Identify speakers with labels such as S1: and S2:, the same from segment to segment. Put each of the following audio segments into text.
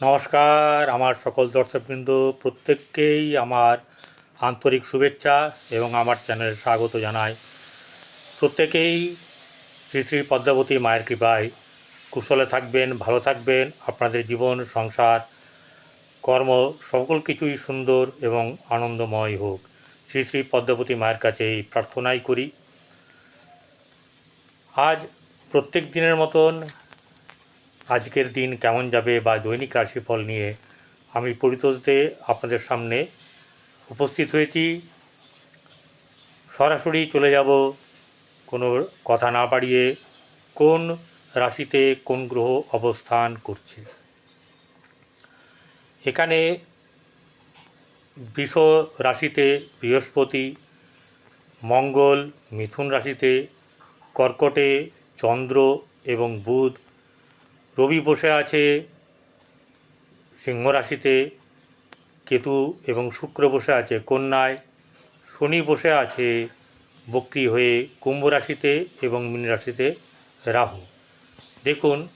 S1: নমস্কার, আমার সকল দর্শকবৃন্দ, প্রত্যেককেই আমার আন্তরিক শুভেচ্ছা এবং আমার চ্যানেলে স্বাগত জানাই। প্রত্যেকেই শ্রী শ্রী পদ্মাবতী মায়ের কৃপায় কুশলে থাকবেন, ভালো থাকবেন, আপনাদের জীবন, সংসার, কর্ম সকল কিছুই সুন্দর এবং আনন্দময় হোক। শ্রী শ্রী পদ্মাবতী মায়ের কাছে এই প্রার্থনাই করি। আজ প্রত্যেক দিনের মতন আজকের দিন কেমন যাবে বা দৈনিক রাশিফল নিয়ে আমি পরিতোষতে আপনাদের সামনে উপস্থিত হয়েছি। সরাসরি চলে যাব কোনো কথা না বাড়িয়ে কোন রাশিতে কোন গ্রহ অবস্থান করছে। এখানে বৃষ রাশিতে বৃহস্পতি, মঙ্গল, মিথুন রাশিতে কর্কটে, চন্দ্র এবং বুধ রবি বসে আছে সিংহ রাশিতে কেতু এবং শুক্র বসে আছে কন্যায়, শনি বসে আছে বক্রি হয়ে কুম্ভ রাশিতে এবং মীন রাশিতে রাহু। দেখুন,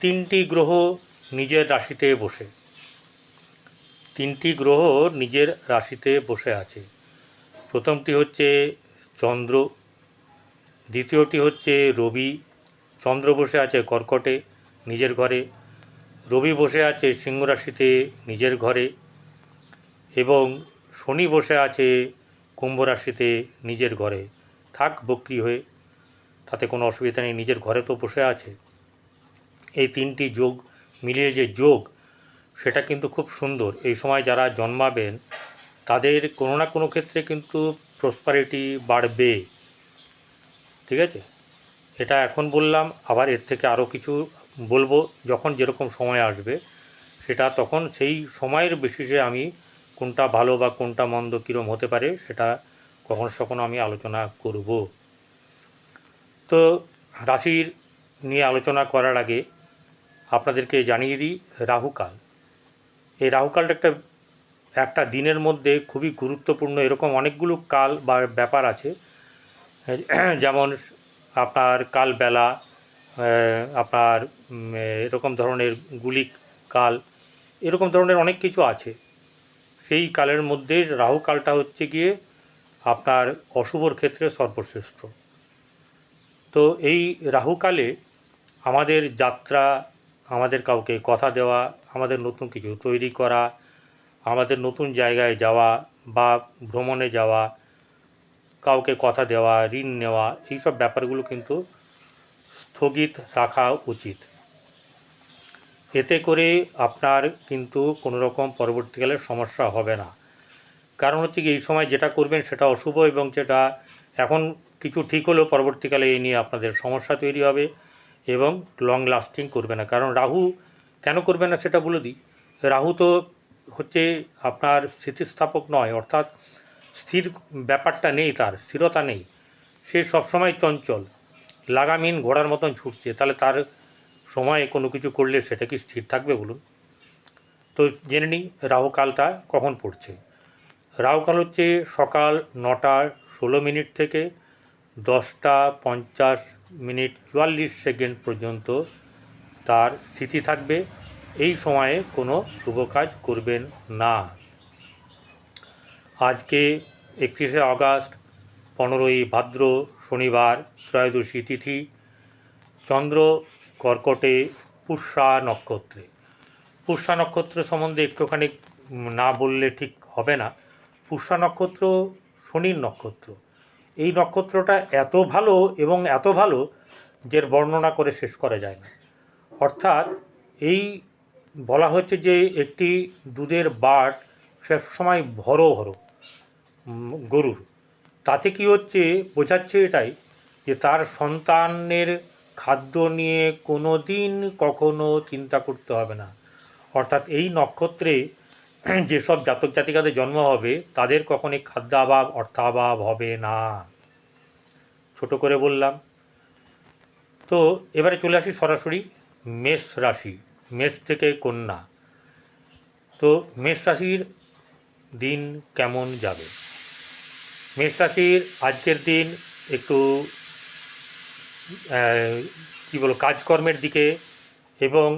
S1: তিনটি গ্রহ নিজের রাশিতে বসে। তিনটি গ্রহ নিজের রাশিতে বসে আছে। প্রথমটি হচ্ছে চন্দ্র, দ্বিতীয়টি হচ্ছে রবি। চন্দ্র বসে আছে কর্কটে নিজের ঘরে। রবি বসে আছে সিংহ রাশিতে নিজের ঘরে এবং শনি বসে আছে কুম্ভ রাশিতে নিজের ঘরে। থাক বক্রি হয়ে, তাতে কোনো অসুবিধা নেই, নিজের ঘরে তো বসে আছে। এই তিনটি যোগ মিলিয়ে যে যোগ, সেটা কিন্তু খুব সুন্দর। এই সময় যারা জন্মাবেন, তাদের কোনো না কোনো ক্ষেত্রে কিন্তু প্রসপারিটি বাড়বে। ঠিক আছে? এটা এখন বললাম, আবার এর থেকে আরও কিছু বলব যখন যেরকম সময় আসবে, সেটা তখন সেই সময়ের বেসিসে আমি কোনটা ভালো বা কোনটা মন্দ কীরম হতে পারে, সেটা কখনো কখনো আমি আলোচনা করব। তো রাশির নিয়ে আলোচনা করার আগে আপনাদেরকে জানিয়ে দিই রাহুকাল। এই রাহুকালটা একটা একটা দিনের মধ্যে খুবই গুরুত্বপূর্ণ, এরকম অনেকগুলো কাল বা ব্যাপার আছে। যেমন আপনার কালবেলা আপনার এরকম ধরনের গুলিক কাল, এরকম ধরনের অনেক কিছু আছে। সেই কালের মধ্যে রাহু কালটা হচ্ছে গিয়ে আপনার অশুভর ক্ষেত্রে সর্বশ্রেষ্ঠ। তো এই রাহুকালে আমাদের যাত্রা, আমাদের কাউকে কথা দেওয়া, আমাদের নতুন কিছু তৈরি করা, আমাদের নতুন জায়গায় যাওয়া বা ভ্রমণে যাওয়া, কাউকে কথা দেওয়া, ঋণ নেওয়া, এইসব ব্যাপারগুলো কিন্তু স্থগিত রাখা উচিত। এতে করে আপনার কিন্তু কোনো রকম পরবর্তীকালে সমস্যা হবে না। কারণ হচ্ছে কি, এই সময় যেটা করবেন সেটা অশুভ এবং যেটা এখন কিছু ঠিক হলেও পরবর্তীকালে এই নিয়ে আপনাদের সমস্যা তৈরি হবে এবং লং লাস্টিং করবে না। কারণ রাহু কেন করবে না সেটা বলে দিই। রাহু তো হচ্ছে আপনার স্থিতিস্থাপক নয়, অর্থাৎ স্থির ব্যাপারটা নেই তার, স্থিরতা নেই। সে সবসময় চঞ্চল। লাগামহীন ঘোড়ার মতন ছুটছে, তাহলে তার সময়ে কোনো কিছু করলে সেটা কি স্থির থাকবে বলুন? তো জেনে নিই রাহুকালটা কখন পড়ছে। রাহুকাল হচ্ছে সকাল নটা ষোলো মিনিট থেকে দশটা পঞ্চাশ মিনিট চুয়াল্লিশ সেকেন্ড পর্যন্ত তার স্থিতি থাকবে। এই সময়ে কোনো শুভ কাজ করবেন না। আজকে একত্রিশে আগস্ট, পনেরোই ভাদ্র শনিবার, ত্রয়োদশী তিথি, চন্দ্র কর্কটে পুষ্যা নক্ষত্রে। পুষ্যা নক্ষত্র সম্বন্ধে একটুখানি না বললে ঠিক হবে না। পুষ্যা নক্ষত্র, শনির নক্ষত্র। এই নক্ষত্রটা এত ভালো এবং এত ভালো যে বর্ণনা করে শেষ করা যায় না। অর্থাৎ এই বলা হচ্ছে যে একটি দুধের বাট সবসময় ভরো ভরো গরুর। তাতে কি হচ্ছে? বোঝাচ্ছে এটাই যে তার সন্তানের খাদ্য নিয়ে কোনো দিন কখনো চিন্তা করতে হবে না। অর্থাৎ এই নক্ষত্রে যেসব জাতক জাতিকাদের জন্ম হবে, তাদের কখনই খাদ্যাভাব, অর্থাভাব হবে না। ছোট করে বললাম। তো এবারে চলে আসি সরাসরি মেষ রাশি, মেষ থেকে কন্যা। তো মেষ রাশির দিন কেমন যাবে? মেষ রাশির আজকের দিন একটু কী বলো কাজকর্মের দিকে এবং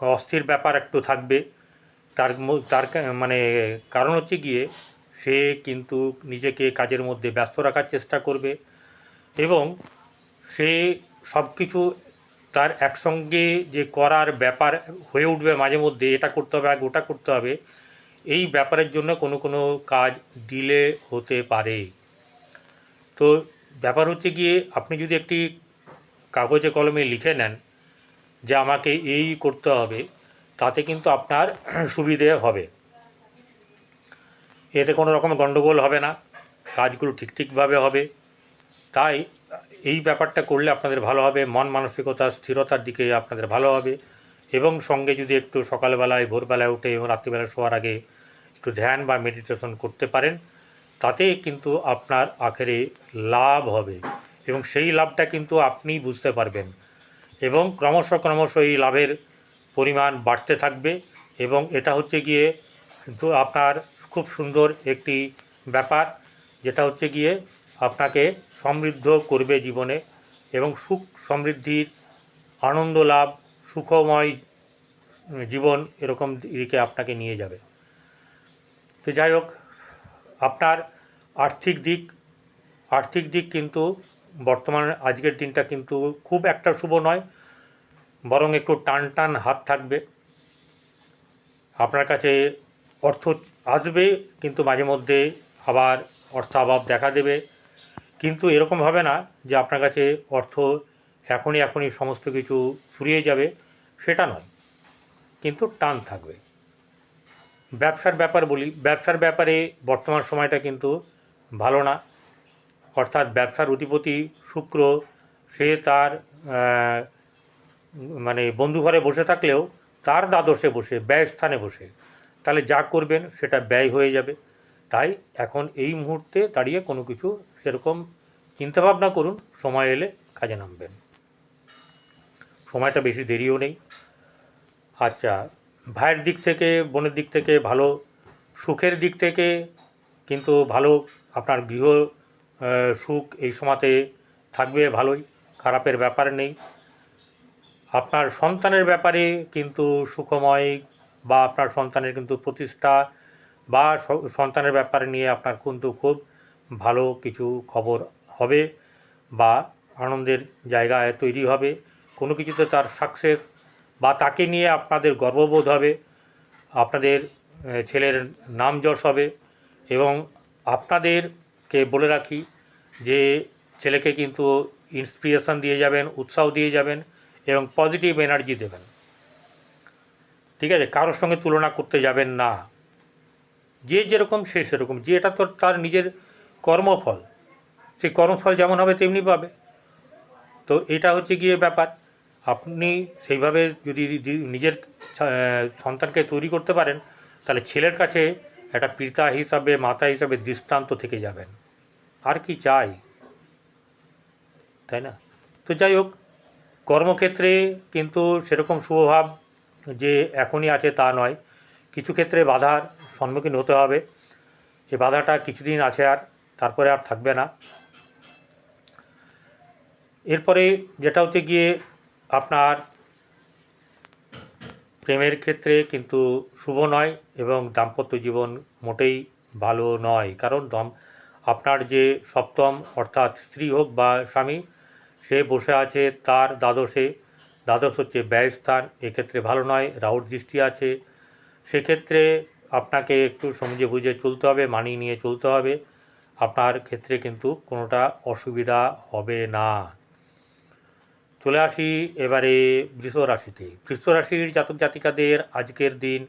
S1: অস্থির ব্যাপার একটু থাকবে। তার তার মানে কারণ হচ্ছে গিয়ে সে কিন্তু নিজেকে কাজের মধ্যে ব্যস্ত রাখার চেষ্টা করবে এবং সে সব কিছু তার একসঙ্গে যে করার ব্যাপার হয়ে উঠবে মাঝে মধ্যে, এটা করতে হবে, আগে ওটা করতে হবে, এই ব্যাপারের জন্য কোনো কোনো কাজ ডিলে হতে পারে। তো ব্যাপার হচ্ছে গিয়ে আপনি যদি একটি কাগজে কলমে লিখে নেন যে আমাকে এই করতে হবে, তাতে কিন্তু আপনার সুবিধে হবে। এতে কোনো রকম গণ্ডগোল হবে না, কাজগুলো ঠিক ঠিকভাবে হবে। তাই এই ব্যাপারটা করলে আপনাদের ভালো হবে, মন মানসিকতা, স্থিরতার দিকে আপনাদের ভালো হবে এবং সঙ্গে যদি একটু সকালবেলায়, ভোরবেলায় উঠে এবং রাত্রিবেলা শোয়ার আগে একটু ধ্যান বা মেডিটেশন করতে পারেন তাতে কিন্তু আপনার আখেরে লাভ হবে এবং সেই লাভটা কিন্তু আপনিই বুঝতে পারবেন। এবং ক্রমশ ক্রমশ এই লাভের পরিমাণ বাড়তে থাকবে এবং এটা হচ্ছে গিয়ে কিন্তু আপনার খুব সুন্দর একটি ব্যাপার, যেটা হচ্ছে গিয়ে আপনাকে সমৃদ্ধ করবে জীবনে এবং সুখ সমৃদ্ধির আনন্দ লাভ, সুখময় জীবন এরকম দিকে আপনাকে নিয়ে যাবে। তো যাই হোক আপনার আর্থিক দিক আর্থিক দিক কিন্তু বর্তমান আজকের দিনটা কিন্তু খুব একটা শুভ নয়, বরং একটু টান টান হাত থাকবে। আপনার কাছে অর্থ আসবে, কিন্তু মাঝে মধ্যে আবার অর্থাভাব দেখা দেবে। কিন্তু এরকম হবে না যে আপনার কাছে অর্থ এখনই এখনই সমস্ত কিছু ফুরিয়ে যাবে, সেটা নয়। কিন্তু টান থাকবে। ব্যবসার ব্যাপার বলি, ব্যবসার ব্যাপারে বর্তমান সময়টা কিন্তু ভালো না। অর্থাৎ ব্যবসার অধিপতি শুক্র, সে তার মানে বন্ধু ঘরে বসে থাকলেও তার দ্বাদশে বসে, ব্যয় স্থানে বসে। তাহলে যা করবেন সেটা ব্যয় হয়ে যাবে। তাই এখন এই মুহূর্তে দাঁড়িয়ে কোনো কিছু সেরকম চিন্তাভাবনা করুন, সময় এলে কাজে নামবেন। সময়টা বেশি দেরিও নেই। আচ্ছা ভাইয়ের দিক থেকে, বোনের দিক থেকে ভালো, সুখের দিক থেকে কিন্তু ভালো, আপনার গৃহ সুখ এই সময়তে থাকবে ভালোই, খারাপের ব্যাপার নেই। আপনার সন্তানের ব্যাপারে কিন্তু সুখময় বা আপনার সন্তানের কিন্তু প্রতিষ্ঠা বা সন্তানের ব্যাপারে নিয়ে আপনার কিন্তু খুব ভালো কিছু খবর হবে বা আনন্দের জায়গায় তৈরি হবে। কোনো কিছুতে তার সাকসেস বা তাকে নিয়ে আপনাদের গর্ববোধ হবে, আপনাদের ছেলের নাম যশ হবে এবং আপনাদেরকে বলে রাখি যে ছেলেকে কিন্তু ইন্সপিরেশন দিয়ে যাবেন, উৎসাহ দিয়ে যাবেন এবং পজিটিভ এনার্জি দেবেন। ঠিক আছে? কারোর সঙ্গে তুলনা করতে যাবেন না। যে যেরকম সে সেরকম। যে এটা তো তার নিজের কর্মফল। সেই কর্মফল যেমন হবে তেমনি পাবে। তো এটা হচ্ছে গিয়ে ব্যাপার। আপনি সেইভাবে যদি নিজের সন্তানকে তৈরি করতে পারেন, তাহলে ছেলের কাছে একটা পিতা হিসাবে, মাতা হিসাবে দৃষ্টান্ত থেকে যাবেন। আর কি চাই? তাই না? তো যাই হোক, কর্মক্ষেত্রে কিন্তু সেরকম শুভভাব যে এখনই আছে তা নয়। কিছু ক্ষেত্রে বাধার সম্মুখীন হতে হবে। এই বাধাটা কিছুদিন আছে আর, তারপরে আর থাকবে না। এরপরে যেটা হচ্ছে গিয়ে আপনার প্রেমের ক্ষেত্রে কিন্তু শুভ নয় এবং দাম্পত্য জীবন মোটেই ভালো নয়। কারণ দম, আপনার যে সপ্তম অর্থাৎ স্ত্রী হোক বা স্বামী, সে বসে আছে তার দ্বাদশে। দ্বাদশ হচ্ছে ব্যয়স্থান এক্ষেত্রে ভালো নয়, রাহুর দৃষ্টি আছে। সেক্ষেত্রে আপনাকে একটু সমঝে বুঝে চলতে হবে, মানিয়ে নিয়ে চলতে হবে। আপনার ক্ষেত্রে কিন্তু কোনোটা অসুবিধা হবে না। চলে আসি এবারে বৃষ রাশিতে। বৃষ রাশির জাতক জাতিকাদের আজকের দিন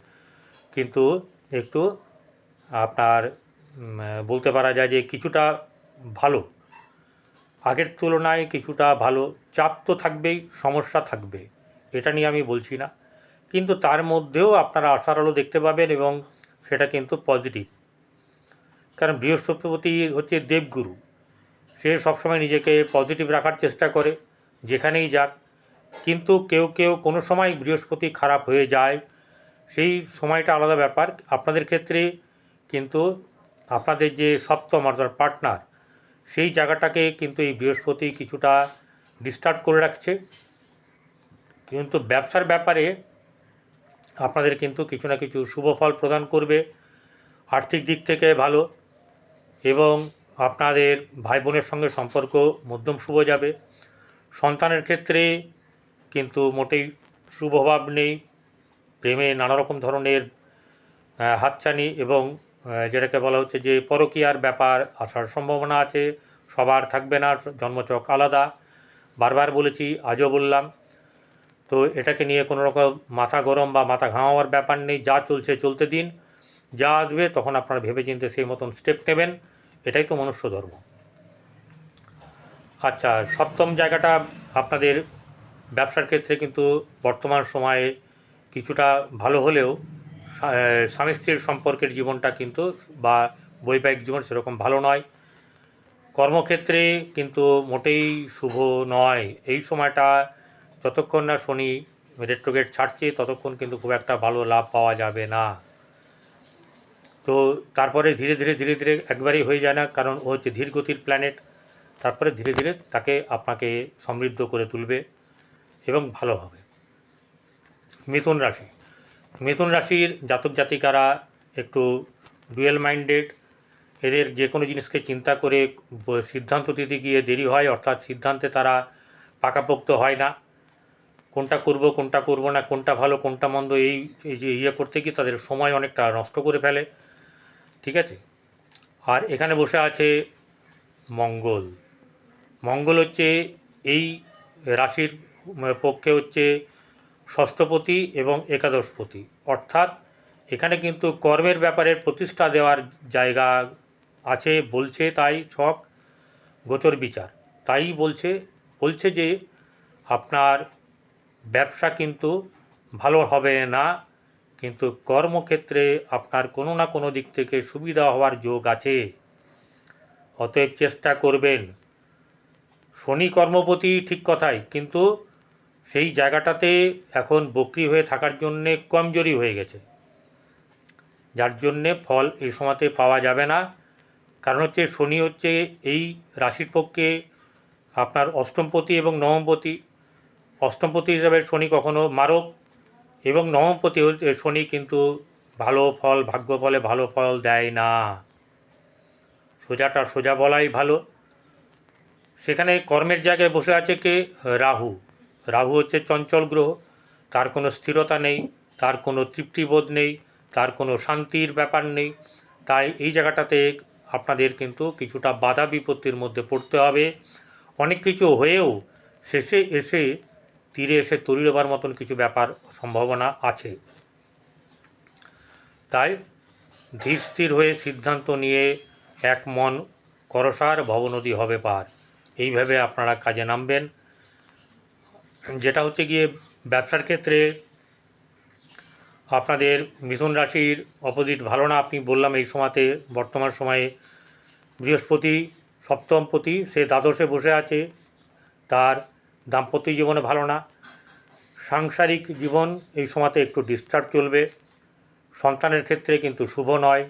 S1: কিন্তু একটু আপনার বলতে পারা যায় যে কিছুটা ভালো। আগের তুলনায় কিছুটা ভালো। চাপ তো থাকবেই, সমস্যা থাকবে, এটা নিয়ে আমি বলছি না। কিন্তু তার মধ্যেও আপনারা আশার আলো দেখতে পাবেন এবং সেটা কিন্তু পজিটিভ। কারণ বৃহস্পতি হচ্ছে দেবগুরু। সে সবসময় নিজেকে পজিটিভ রাখার চেষ্টা করে। যেখানেই যাক, কিন্তু কেউ কেউ কোনো সময় বৃহস্পতি খারাপ হয়ে যায়, সেই সময়টা আলাদা ব্যাপার। আপনাদের ক্ষেত্রে কিন্তু আপনাদের যে সপ্তম অর্থাৎ পার্টনার, সেই জায়গাটাকে কিন্তু এই বৃহস্পতি কিছুটা ডিস্টার্ব করে রাখছে। কিন্তু ব্যবসার ব্যাপারে আপনাদের কিন্তু কিছু না কিছু শুভ ফল প্রদান করবে, আর্থিক দিক থেকে ভালো, এবং আপনাদের ভাই বোনের সঙ্গে সম্পর্ক মধ্যম শুভ যাবে। সন্তানের ক্ষেত্রে কিন্তু মোটেই শুভভাব নেই। প্রেমে নানা রকম ধরনের হাতছানি এবং যেটাকে বলা হচ্ছে যে পরকীয়ার ব্যাপার আসার সম্ভাবনা আছে। সবার থাকবে না, জন্মচক আলাদা। বারবার বলেছি, আজও বললাম। তো এটাকে নিয়ে কোনো রকম মাথা গরম বা মাথা ঘামাবার ব্যাপার নেই। যা চলছে চলতে দিন, যা আসবে তখন আপনারা ভেবেচিন্তে সেই মতন স্টেপ নেবেন। এটাই তো মনুষ্য ধর্ম। আচ্ছা সপ্তম জায়গাটা আপনাদের ব্যবসার ক্ষেত্রে কিন্তু বর্তমান সময়ে কিছুটা ভালো হলেও স্বামী স্ত্রীর সম্পর্কের জীবনটা কিন্তু বা বৈবাহিক জীবন সেরকম ভালো নয়। কর্মক্ষেত্রে কিন্তু মোটেই শুভ নয়। এই সময়টা যতক্ষণ না শনি রেট্রোগেট ছাড়ছে, ততক্ষণ কিন্তু খুব একটা ভালো লাভ পাওয়া যাবে না। তো তারপরে ধীরে ধীরে ধীরে ধীরে একবারেই হয়ে যায় না, কারণ ও হচ্ছে ধীর গতির প্ল্যানেট তারপরে ধীরে ধীরে তাকে আপনাকে সমৃদ্ধ করে তুলবে এবং ভালো হবে। মিথুন রাশি। মিথুন রাশির জাতক জাতিকারা একটু ডুয়েল মাইন্ডেড। এদের যে কোনো জিনিসকে চিন্তা করে সিদ্ধান্ত দিতে গিয়ে দেরি হয়, অর্থাৎ সিদ্ধান্তে তারা পাকাপোক্ত হয় না। কোনটা করব কোনটা করব না, কোনটা ভালো, কোনটা মন্দ এই যে ইয়ে করতে গিয়ে তাদের সময় অনেকটা নষ্ট করে ফেলে। ঠিক আছে? আর এখানে বসে আছে মঙ্গল। মঙ্গল হচ্ছে এই রাশির পক্ষে হচ্ছে ষষ্ঠপতি এবং একাদশপতি। অর্থাৎ এখানে কিন্তু কর্মের ব্যাপারে প্রতিষ্ঠা দেওয়ার জায়গা আছে বলছে তাই ছক গোচর বিচার। তাই বলছে বলছে যে আপনার ব্যবসা কিন্তু ভালো হবে না, কিন্তু কর্মক্ষেত্রে আপনার কোনো না কোনো দিক থেকে সুবিধা হওয়ার যোগ আছে। অতএব চেষ্টা করবেন। শনি কর্মপতি ঠিক কথাই, কিন্তু সেই জায়গাটাতে এখন বকরি হয়ে থাকার জন্যে কমজোরি হয়ে গেছে। যার জন্যে ফল এই সময়তে পাওয়া যাবে না। কারণ হচ্ছে শনি হচ্ছে এই রাশির পক্ষে আপনার অষ্টমপতি এবং নবমপতি। অষ্টমপতি হিসাবে শনি কখনো মারক এবং নবমপতি শনি কিন্তু ভালো ফল, ভাগ্য ফলে ভালো ফল দেয় না। সোজাটা সোজা বলাই ভালো। সেখানে কর্মের জায়গায় বসে আছে কে? রাহু। রাহু হচ্ছে চঞ্চল গ্রহ। তার কোনো স্থিরতা নেই, তার কোনো তৃপ্তিবোধ নেই, তার কোনো শান্তির ব্যাপার নেই। তাই এই জায়গাটাতে আপনাদের কিন্তু কিছুটা বাধা বিপত্তির মধ্যে পড়তে হবে। অনেক কিছু হয়েও শেষে এসে তীরে এসে তরি দেবার মতন কিছু ব্যাপার সম্ভাবনা আছে। তাই ধীর স্থির হয়ে সিদ্ধান্ত নিয়ে এক মন করসার ভবনদী হবে পার। এইভাবে আপনারা কাজে নামবেন। যেটা হচ্ছে গিয়ে, ব্যবসার ক্ষেত্রে আপনাদের মিথুন রাশির অপোজিট ভালো না, আপনি বললাম এই সময়তে, বর্তমান সময়ে বৃহস্পতি সপ্তমপতি সে দ্বাদশে বসে আছে, তার দাম্পত্য জীবনে ভালো না। সাংসারিক জীবন এই সময়তে একটু ডিস্টার্ব চলবে। সন্তানের ক্ষেত্রে কিন্তু শুভ নয়।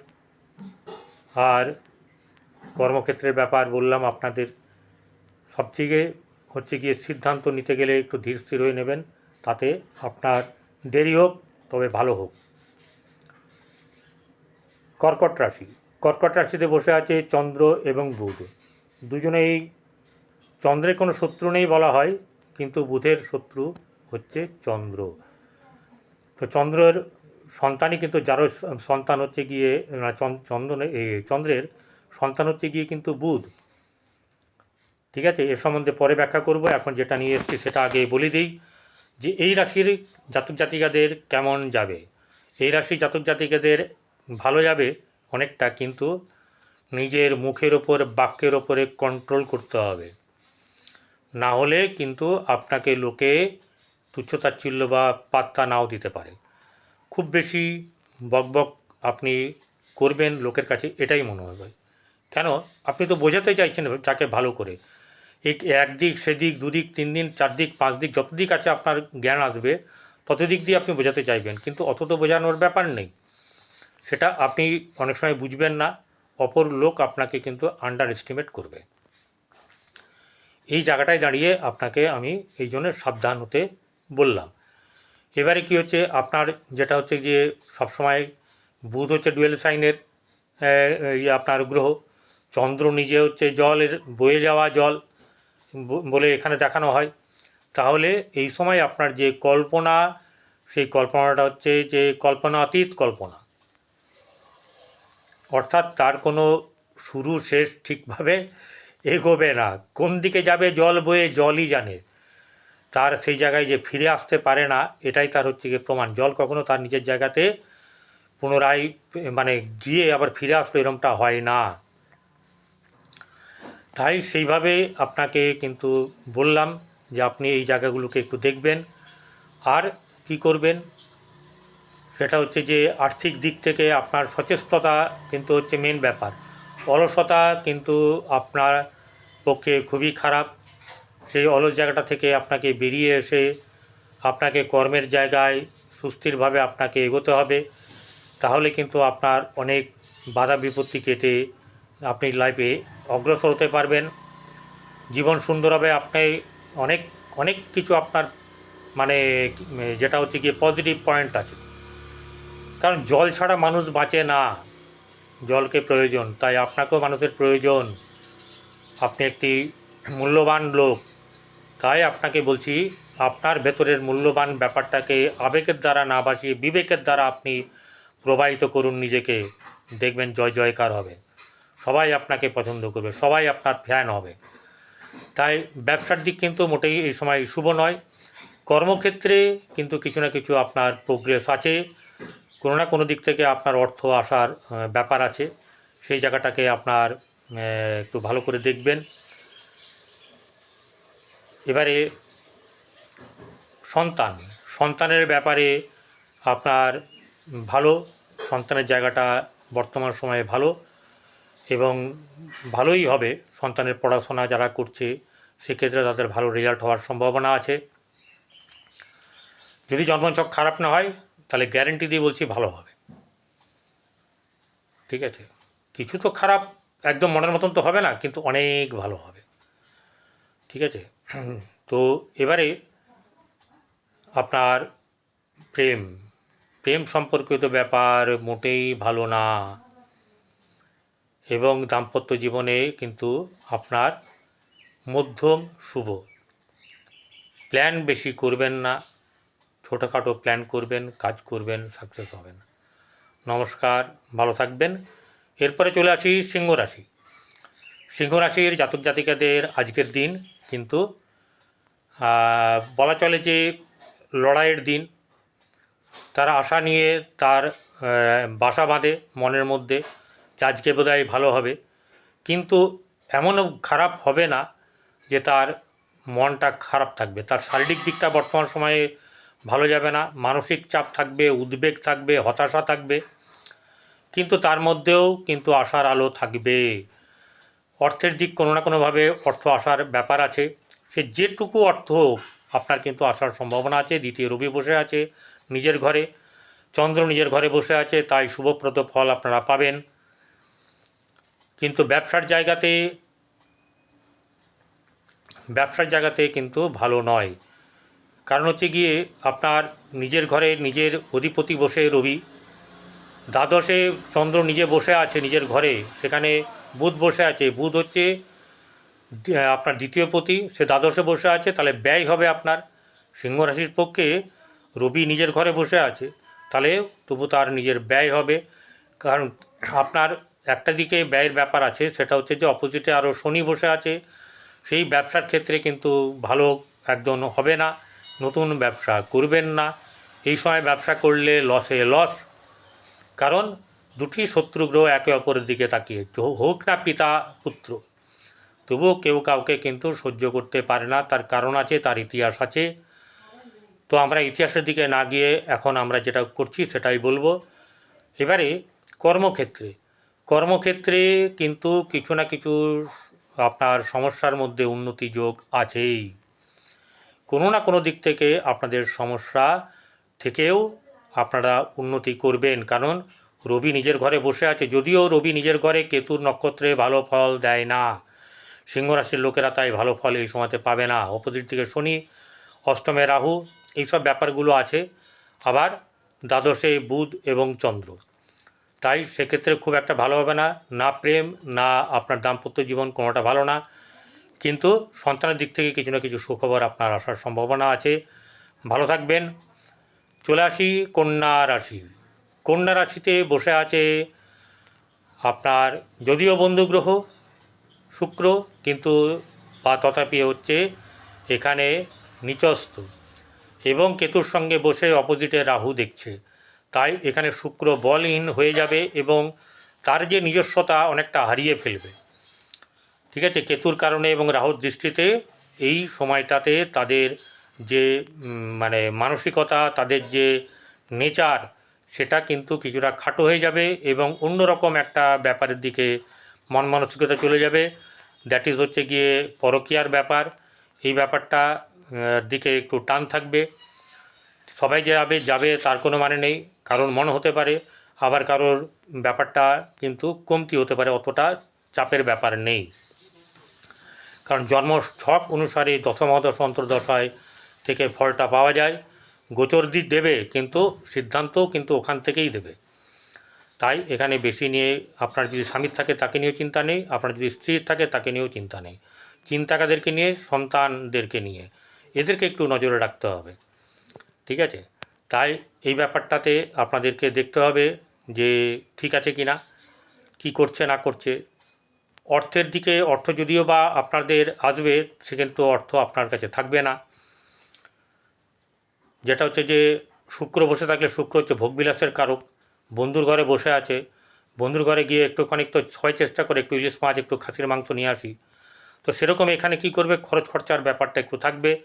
S1: আর কর্মক্ষেত্রের ব্যাপার বললাম আপনাদের সবথেকে হচ্ছে গিয়ে সিদ্ধান্ত নিতে গেলে একটু ধীর স্থির হয়ে নেবেন তাতে আপনার দেরি হোক তবে ভালো হোক। কর্কট রাশি। কর্কট রাশিতে বসে আছে চন্দ্র এবং বুধ। দুজনেই চন্দ্রের কোনো শত্রু নেই বলা হয় কিন্তু বুধের শত্রু হচ্ছে চন্দ্র। তো চন্দ্রের সন্তানই কিন্তু যারও সন্তান হচ্ছে গিয়ে না, চন- চন্দ্রনে এই চন্দ্রের সন্তান হচ্ছে গিয়ে কিন্তু বুধ। ঠিক আছে এ সম্বন্ধে পরে ব্যাখ্যা করব। এখন যেটা নিয়ে এসেছি সেটা আগে বলে দিই যে এই রাশির জাতক জাতিকাদের কেমন যাবে? এই রাশি জাতক জাতিকাদের ভালো যাবে অনেকটা, কিন্তু নিজের মুখের ওপর, বাক্যের ওপরে কন্ট্রোল করতে হবে। না হলে কিন্তু আপনাকে লোকে তুচ্ছতাচ্ছিল্য বা পাত্তা নাও দিতে পারে। খুব বেশি বকবক আপনি করবেন লোকের কাছে, এটাই মনে হবে। কেন? আপনি তো বোঝাতে চাইছেন যাকে ভালো করে। এক, একদিক, সেদিক, দুদিক তিন দিন চার দিক পাঁচ দিক যত দিক আছে আপনার জ্ঞান আসবে তত দিক দিয়ে আপনি বোঝাতে চাইবেন। কিন্তু অত তো বোঝানোর ব্যাপার নেই। সেটা আপনি অনেক সময় বুঝবেন না, অপর লোক আপনাকে কিন্তু আন্ডার এস্টিমেট করবে। এই জায়গাটায় দাঁড়িয়ে আপনাকে আমি এই জন্য সাবধান হতে বললাম। এবারে কি হচ্ছে, আপনার যেটা হচ্ছে যে, সবসময় বুধ হচ্ছে ডুয়েল সাইনের আপনার গ্রহ, চন্দ্র নিজে হচ্ছে জলের, বয়ে যাওয়া জল বলে এখানে দেখানো হয়। তাহলে এই সময় আপনার যে কল্পনা, সেই কল্পনাটা হচ্ছে যে কল্পনাতীত কল্পনা। অর্থাৎ তার কোনো শুরু, শেষ ঠিকভাবে এগোবে না। কোন দিকে যাবে জল বয়ে, জলই জানে। তার সেই জায়গায় যে ফিরে আসতে পারে না, এটাই তার হচ্ছে গিয়ে প্রমাণ। জল কখনো তার নিজের জায়গাতে পুনরায় মানে গিয়ে আবার ফিরে আসলো এরমটা হয় না। তাই সেইভাবে আপনাকে কিন্তু বললাম যে আপনি এই জায়গাগুলোকে একটু দেখবেন। আর কি করবেন? সেটা হচ্ছে যে আর্থিক দিক থেকে আপনার সচেষ্টতা কিন্তু হচ্ছে মেন ব্যাপার। অলসতা কিন্তু আপনার পক্ষে খুবই খারাপ। সেই অলস জায়গাটা থেকে আপনাকে বেরিয়ে এসে আপনাকে কর্মের জায়গায় সুস্থিরভাবে আপনাকে এগোতে হবে। তাহলে কিন্তু আপনার অনেক বাধা বিপত্তি কেটে আপনি লাইফে অগ্রসর হতে পারবেন। জীবন সুন্দর হবে। আপনি অনেক অনেক কিছু আপনার মানে যেটা হচ্ছে গিয়ে পজিটিভ পয়েন্ট আছে। কারণ জল ছাড়া মানুষ বাঁচে না। জলকে প্রয়োজন। তাই আপনাকেও মানুষের প্রয়োজন। আপনি একটি মূল্যবান লোক। তাই আপনাকে বলছি, আপনার ভেতরের মূল্যবান ব্যাপারটাকে আবেগের দ্বারা না বাঁচিয়ে বিবেকের দ্বারা আপনি প্রবাহিত করুন নিজেকে। দেখবেন জয় জয়কার হবে। সবাই আপনাকে পছন্দ করবে, সবাই আপনার ফ্যান হবে। তাই ব্যবসার দিক কিন্তু মোটেই এই সময় শুভ নয়। কর্মক্ষেত্রে কিন্তু কিছু না কিছু আপনার প্রোগ্রেস আছে। কোনো না কোনো দিক থেকে আপনার অর্থ আসার ব্যাপার আছে। সেই জায়গাটাকে আপনার একটু ভালো করে দেখবেন। এবারে সন্তান, সন্তানের ব্যাপারে আপনার ভালো, সন্তানের জায়গাটা বর্তমান সময়ে ভালো। এবং ভালোই হবে সন্তানের পড়াশোনা যারা করছে, সেক্ষেত্রে তাদের ভালো রেজাল্ট হওয়ার সম্ভাবনা আছে। যদি জন্মছক খারাপ না হয়, তাহলে গ্যারেন্টি দিয়ে বলছি ভালো হবে। ঠিক আছে? কিছু তো খারাপ একদম মনের মতন তো হবে না, কিন্তু অনেক ভালো হবে। ঠিক আছে? তো এবারে আপনার প্রেম। প্রেম সম্পর্কিত ব্যাপার মোটেই ভালো না। এবং দাম্পত্য জীবনে কিন্তু আপনার মধ্যম শুভ। প্ল্যান বেশি করবেন না, ছোটোখাটো প্ল্যান করবেন, কাজ করবেন সাকসেস হবেন। নমস্কার, ভালো থাকবেন। এরপরে চলে আসি সিংহ রাশি। সিংহ রাশির জাতক জাতিকাদের আজকের দিন কিন্তু বলা চলে যে লড়াইয়ের দিন। তারা আশা নিয়ে তার বাসা বাঁধে মনের মধ্যে। যে আজকে বোধহয় ভালো হবে। কিন্তু এমনও খারাপ হবে না যে তার মনটা খারাপ থাকবে। তার শারীরিক দিকটা বর্তমান সময়ে ভালো যাবে না, মানসিক চাপ থাকবে, উদ্বেগ থাকবে, হতাশা থাকবে। কিন্তু তার মধ্যেও কিন্তু আশার আলো থাকবে। অর্থের দিক কোনো না কোনোভাবে অর্থ আসার ব্যাপার আছে। সে যেটুকু অর্থ আপনার কিন্তু আসার সম্ভাবনা আছে। দ্বিতীয় রবি বসে আছে নিজের ঘরে। চন্দ্র নিজের ঘরে বসে আছে। তাই শুভপ্রদ ফল আপনারা পাবেন। কিন্তু ব্যবসার জায়গাতে ব্যবসার জায়গাতে কিন্তু ভালো নয়। কারণ হচ্ছে গিয়ে আপনার নিজের ঘরে নিজের অধিপতি বসে রবি, দ্বাদশে চন্দ্র নিজে বসে আছে নিজের ঘরে, সেখানে বুধ বসে আছে। বুধ হচ্ছে আপনার দ্বিতীয় পতি, সে দ্বাদশে বসে আছে, তাহলে ব্যয় হবে আপনার সিংহ রাশির পক্ষে, রবি নিজের ঘরে বসে আছে, তাহলে তবু তার নিজের ব্যয় হবে। কারণ আপনার একটা দিকে ব্যয়ের ব্যাপার আছে, সেটা হচ্ছে যে অপোজিটে আরও শনি বসে আছে, সেই ব্যবসার ক্ষেত্রে কিন্তু ভালো একদম হবে না, নতুন ব্যবসা করবেন না, এই সময় ব্যবসা করলে লসে লস কারণ দুটি শত্রু গ্রহ একে অপরের দিকে তাকিয়ে হোক না পিতা পুত্র, তবুও কেউ কাউকে কিন্তু সহ্য করতে পারে না, তার কারণ আছে, তার ইতিহাস আছে, তো আমরা ইতিহাসের দিকে না গিয়ে এখন আমরা যেটা করছি সেটাই বলব। এবারে কর্মক্ষেত্রে কর্মক্ষেত্রে কিন্তু কিছু না কিছু আপনার সমস্যার মধ্যে উন্নতি যোগ আছেই। কোনো না কোনো দিক থেকে আপনাদের সমস্যা থেকেও আপনারা উন্নতি করবেন। কারণ রবি নিজের ঘরে বসে আছে, যদিও রবি নিজের ঘরে কেতুর নক্ষত্রে ভালো ফল দেয় না। সিংহ রাশির লোকেরা তাই ভালো ফল এই সময়তে পাবে না। অপোজিট দিকে শনি, অষ্টমে রাহু, এইসব ব্যাপারগুলো আছে। আবার দ্বাদশে বুধ এবং চন্দ্র। তাই সেক্ষেত্রে খুব একটা ভালো হবে না। না প্রেম, না আপনার দাম্পত্য জীবন কোনোটা ভালো না। কিন্তু সন্তানের দিক থেকে কিছু না কিছু সুখবর আপনার আসার সম্ভাবনা আছে। ভালো থাকবেন। চলে আসি কন্যা রাশি। কন্যা রাশিতে বসে আছে আপনার যদিও বন্ধু গ্রহ, শুক্র, কিন্তু বা তথাপি হচ্ছে এখানে নিচস্থ এবং কেতুর সঙ্গে বসে অপোজিটে রাহু দেখছে। তাই এখানে শুক্র বলহীন হয়ে যাবে এবং তার যে নিজস্বতা অনেকটা হারিয়ে ফেলবে। ঠিক আছে? কেতুর কারণে এবং রাহুর দৃষ্টিতে এই সময়টাতে তাদের যে মানে মানসিকতা, তাদের যে নেচার, সেটা কিন্তু কিছুটা খাটো হয়ে যাবে এবং অন্যরকম একটা ব্যাপারের দিকে মন মানসিকতা চলে যাবে। দ্যাট ইজ হচ্ছে গিয়ে পরকীয়ার ব্যাপার। এই ব্যাপারটা দিকে একটু টান থাকবে। সবাই যাবে যাবে তার কোনো মানে নেই। কারোর মন হতে পারে, আবার কারোর ব্যাপারটা কিন্তু কমতি হতে পারে, অতটা চাপের ব্যাপার নেই। কারণ জন্ম ছক অনুসারে দশমদশ অন্তর্দশায় থেকে ফলটা পাওয়া যায়। গোচর দিক দেবে কিন্তু, সিদ্ধান্তও কিন্তু ওখান থেকেই দেবে। তাই এখানে বেশি নিয়ে আপনার যদি স্বামীর থাকে তাকে নিয়েও চিন্তা নেই, আপনার যদি স্ত্রীর থাকে তাকে নিয়েও চিন্তা নেই। চিন্তা কাদেরকে নিয়ে, সন্তানদেরকে নিয়ে। এদেরকে একটু নজরে রাখতে হবে। ঠিক আছে? তাই এই ব্যাপারটাতে আপনাদেরকে দেখতে হবে যে ঠিক আছে কি না কী করছে, না করছে। অর্থের দিকে, অর্থ যদিও বা আপনাদের আসবে, সে কিন্তু অর্থ আপনার কাছে থাকবে না। যেটা হচ্ছে যে, শুক্র বসে থাকলে শুক্র হচ্ছে ভোগবিলাসের কারক। বন্ধুর ঘরে বসে আছে। বন্ধুর ঘরে গিয়ে একটুখানি তো ছয় চেষ্টা করে, একটু ইলিশ মাছ, একটু খাসির মাংস নিয়ে আসি। তো সেরকম এখানে কি করবে? খরচ খরচার ব্যাপারটা একটু থাকবে।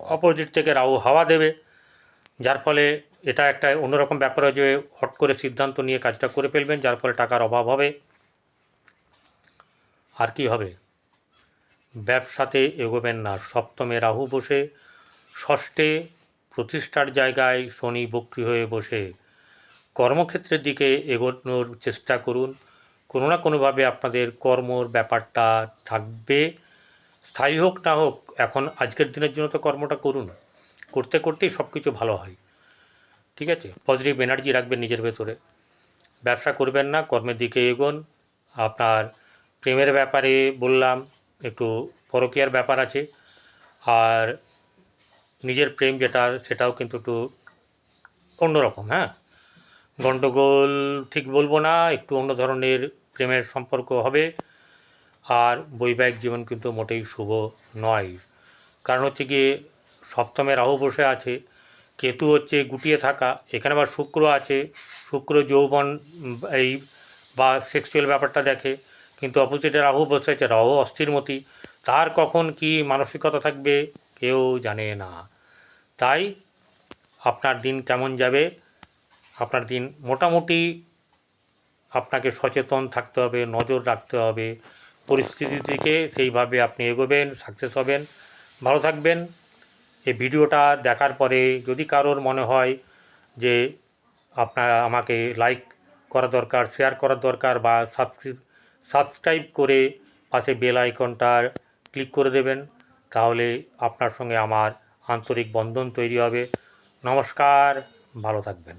S1: অপোজিট থেকে রাহু হাওয়া দেবে। যার ফলে এটা একটা অন্যরকম ব্যাপার যে হট করে সিদ্ধান্ত নিয়ে কাজটা করে ফেলবেন, যার ফলে টাকার অভাব হবে। আর কি হবে? ব্যবসাতে এগোবেন না। সপ্তমে রাহু বসে, ষষ্ঠে প্রতিষ্ঠার জায়গায় শনি বক্রি হয়ে বসে। কর্মক্ষেত্রের দিকে এগোনোর চেষ্টা করুন। কোনো না কোনোভাবে আপনাদের কর্মর ব্যাপারটা থাকবে। স্থায়ী হোক না হোক, এখন আজকের দিনের জন্য তো কর্মটা করুন। করতে করতেই সব কিছু ভালো হয়। ঠিক আছে? পজিটিভ এনার্জি রাখবেন নিজের ভেতরে। ব্যবসা করবেন না, কর্মের দিকে এগোন। আপনার প্রেমের ব্যাপারে বললাম, একটু পরকীয়ার ব্যাপার আছে। আর নিজের প্রেম যেটা, সেটাও কিন্তু একটু অন্যরকম হ্যাঁ? গণ্ডগোল ঠিক বলব না, একটু অন্য ধরনের প্রেমের সম্পর্ক হবে। আর বৈবাহিক জীবন কিন্তু মোটেই শুভ নয়। কারণ হচ্ছে গিয়ে সপ্তমে রাহু বসে আছে, কেতু হচ্ছে গুটিয়ে থাকা, এখানে আবার শুক্র আছে, শুক্র যৌবন এই বা সেক্সুয়াল ব্যাপারটা দেখে, কিন্তু অপোজিটে রাহু বসে আছে, রাহু অস্থিরমতি তার কখন কি মানসিকতা থাকবে কেউ জানে না। তাই আপনার দিন কেমন যাবে? আপনার দিন মোটামুটি আপনাকে সচেতন থাকতে হবে, নজর রাখতে হবে, পরিস্থিতির দিকে সেইভাবে আপনি এগোবেন সাকসেস হবেন। ভালো থাকবেন। এই ভিডিওটা দেখার পরে যদি কারোর মনে হয় যে আপনার, আমাকে লাইক করা দরকার শেয়ার করা দরকার বা সাবস্ক্রাইব সাবস্ক্রাইব করে পাশে বেল আইকনটার ক্লিক করে দেবেন, তাহলে আপনার সঙ্গে আমার আন্তরিক বন্ধন তৈরি হবে। নমস্কার, ভালো থাকবেন।